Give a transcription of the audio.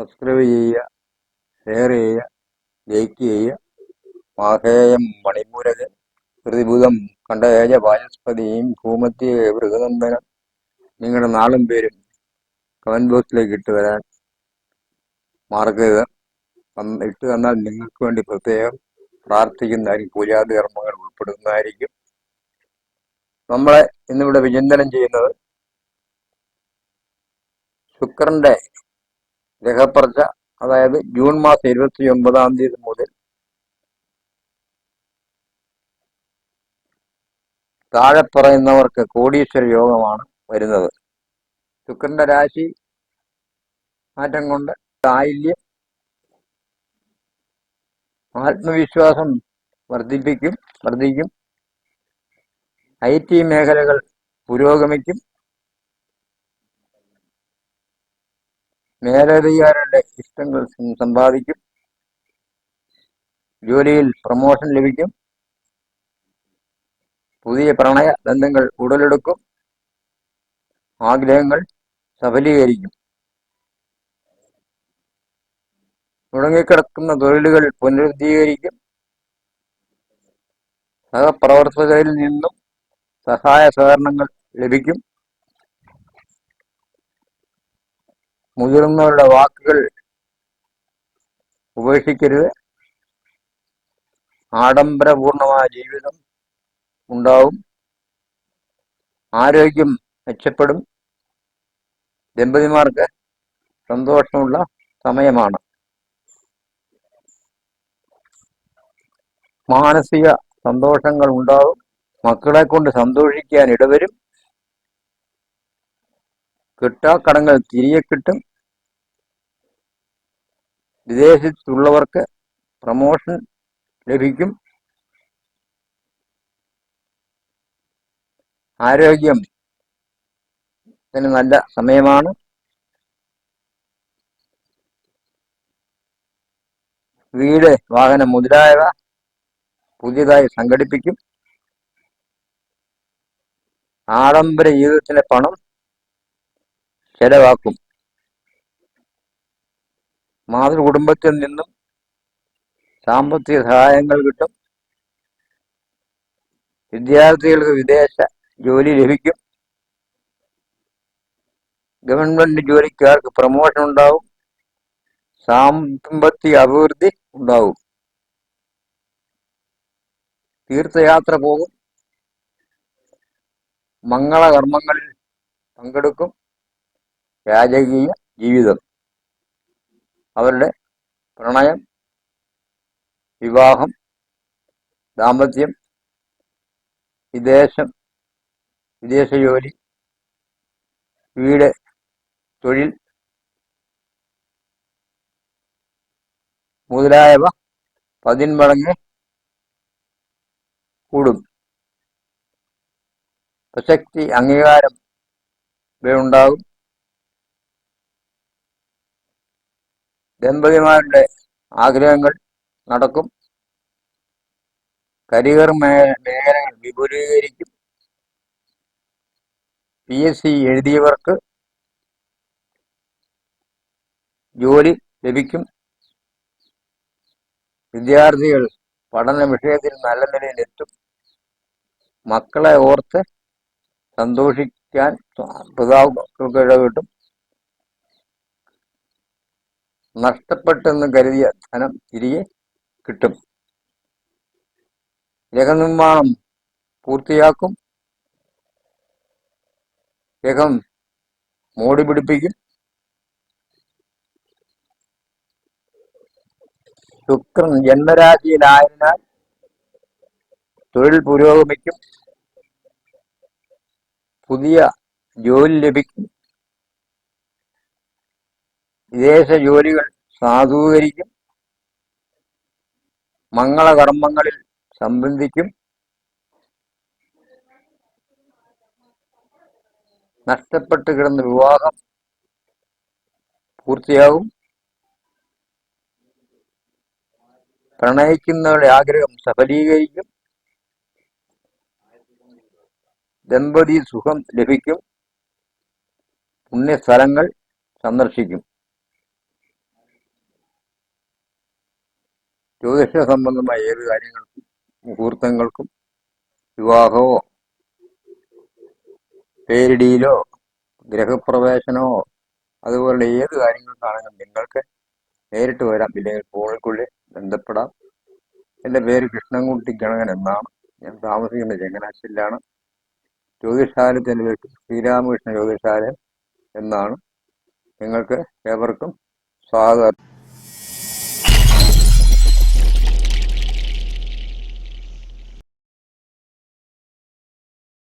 Subscribe ചെയ്യുക share ചെയ്യുക like ചെയ്യുക. മാഹേയം മണിപൂരകൻ പ്രതിഭൂതം കണ്ടേജ വാചസ്പതിയും ഭൂമത്തി ബൃഹനന്ദനം നിങ്ങളുടെ നാളും പേരും കമന്റ് ബോക്സിലേക്ക് ഇട്ട് വരാൻ മറക്കരുത് ഇട്ട് തന്നാൽ നിങ്ങൾക്ക് വേണ്ടി പ്രത്യേകം പ്രാർത്ഥിക്കുന്നതായിരിക്കും. പൂജാതി കർമ്മങ്ങൾ ഉൾപ്പെടുന്നതായിരിക്കും. നമ്മളെ ഇന്നിവിടെ വിചിന്തനം ചെയ്യുന്നത് ശുക്രന്റെ ഗ്രഹപ്പറച്ച അതായത് ജൂൺ മാസം ഇരുപത്തി ഒമ്പതാം തീയതി മുതൽ താഴെ പറയുന്നവർക്ക് കോടീശ്വര യോഗമാണ് വരുന്നത്. ശുക്രന്റെ രാശി മാറ്റം കൊണ്ട് ആയില്യം ആത്മവിശ്വാസം വർദ്ധിപ്പിക്കും വർദ്ധിക്കും. ഐ ടി മേഖലകൾ പുരോഗമിക്കും. മേലധികാരികളുടെ ഇഷ്ടങ്ങൾ സമ്പാദിക്കും. ജോലിയിൽ പ്രമോഷൻ ലഭിക്കും. പുതിയ പ്രണയ ബന്ധങ്ങൾ ഉടലെടുക്കും. ആഗ്രഹങ്ങൾ സഫലീകരിക്കും. മുടങ്ങിക്കിടക്കുന്ന തൊഴിലുകൾ പുനരുദ്ധീകരിക്കും. സഹപ്രവർത്തകരിൽ നിന്നും സഹായ സഹകരണങ്ങൾ ലഭിക്കും. മുതിർന്നവരുടെ വാക്കുകൾ ഉപേക്ഷിക്കരുത്. ആഡംബരപൂർണമായ ജീവിതം ഉണ്ടാവും. ആരോഗ്യം മെച്ചപ്പെടും. ദമ്പതിമാർക്ക് സന്തോഷമുള്ള സമയമാണ്. മാനസിക സന്തോഷങ്ങൾ ഉണ്ടാവും. മക്കളെ കൊണ്ട് സന്തോഷിക്കാൻ ഇടവരും. കിട്ടാക്കടങ്ങൾ തിരികെ കിട്ടും. വിദേശത്തുള്ളവർക്ക് പ്രമോഷൻ ലഭിക്കും. ആരോഗ്യം നല്ല സമയമാണ്. വീട് വാഹനം മുതലായവ പുതിയതായി സംഘടിപ്പിക്കും. ആഡംബര ജീവിതത്തിലെ പണം ചെലവാക്കും. മാതൃകുടുംബത്തിൽ നിന്നും സാമ്പത്തിക സഹായങ്ങൾ കിട്ടും. വിദ്യാർത്ഥികൾക്ക് വിദേശ ജോലി ലഭിക്കും. ഗവൺമെന്റ് ജോലിക്കാർക്ക് പ്രമോഷൻ ഉണ്ടാവും. സാമ്പത്തിക അഭിവൃദ്ധി ഉണ്ടാവും. തീർത്ഥയാത്ര പോകും. മംഗളകർമ്മങ്ങളിൽ പങ്കെടുക്കും. രാജകീയ ജീവിതം. അവരുടെ പ്രണയം വിവാഹം ദാമ്പത്യം വിദേശം വിദേശ ജോലി വീട് തൊഴിൽ മുതലായവ പതിന്മടങ്ങ് കൂടും. പ്രസക്തി അംഗീകാരം ഇവയുണ്ടാകും ദമ്പതിമാരുടെ ആഗ്രഹങ്ങൾ നടക്കും. കരിയർ മേഖലകൾ വിപുലീകരിക്കും. പി എസ് സി എഴുതിയവർക്ക് ജോലി ലഭിക്കും. വിദ്യാർത്ഥികൾ പഠന വിഷയത്തിൽ നല്ല നിലയിലെത്തും. മക്കളെ ഓർത്ത് സന്തോഷിക്കാൻ പിതാക്കൾക്ക് ഇടകിട്ടും നഷ്ടപ്പെട്ടെന്ന് കരുതിയ ധനം തിരികെ കിട്ടും. ഗ്രഹനിർമ്മാണം പൂർത്തിയാക്കും. ഗ്രഹം മോടി പിടിപ്പിക്കും. ശുക്രൻ ജന്മരാശിയിലായതിനാൽ തൊഴിൽ പുരോഗമിക്കും. പുതിയ ജോലി ലഭിക്കും. വിദേശ ജോലികൾ സാധൂകരിക്കും. മംഗളകർമ്മങ്ങളിൽ സംബന്ധിക്കും. നഷ്ടപ്പെട്ട് കിടന്ന വിവാഹം പൂർത്തിയാകും. പ്രണയിക്കുന്നവരുടെ ആഗ്രഹം സഫലീകരിക്കും. ദമ്പതി സുഖം ലഭിക്കും. പുണ്യസ്ഥലങ്ങൾ സന്ദർശിക്കും. ജ്യോതിഷ സംബന്ധമായ ഏത് കാര്യങ്ങൾക്കും മുഹൂർത്തങ്ങൾക്കും വിവാഹമോ പേരിടിയിലോ ഗ്രഹപ്രവേശനമോ അതുപോലെ ഏത് കാര്യങ്ങൾക്കാണെങ്കിലും നിങ്ങൾക്ക് നേരിട്ട് വരാം. ഇല്ലെങ്കിൽ ഫോണിൽക്കുള്ളിൽ ബന്ധപ്പെടാം. എന്റെ പേര് കൃഷ്ണൻകുട്ടി ഗണകൻ എന്നാണ്. ഞാൻ താമസിക്കുന്നത് ചങ്ങനാശ്ശേരിയിലാണ്. ജ്യോതിഷാലയത്തിന്റെ പേര് ശ്രീരാമകൃഷ്ണ ജ്യോതിഷാലയം എന്നാണ്. നിങ്ങൾക്ക് ഏവർക്കും സ്വാഗതം.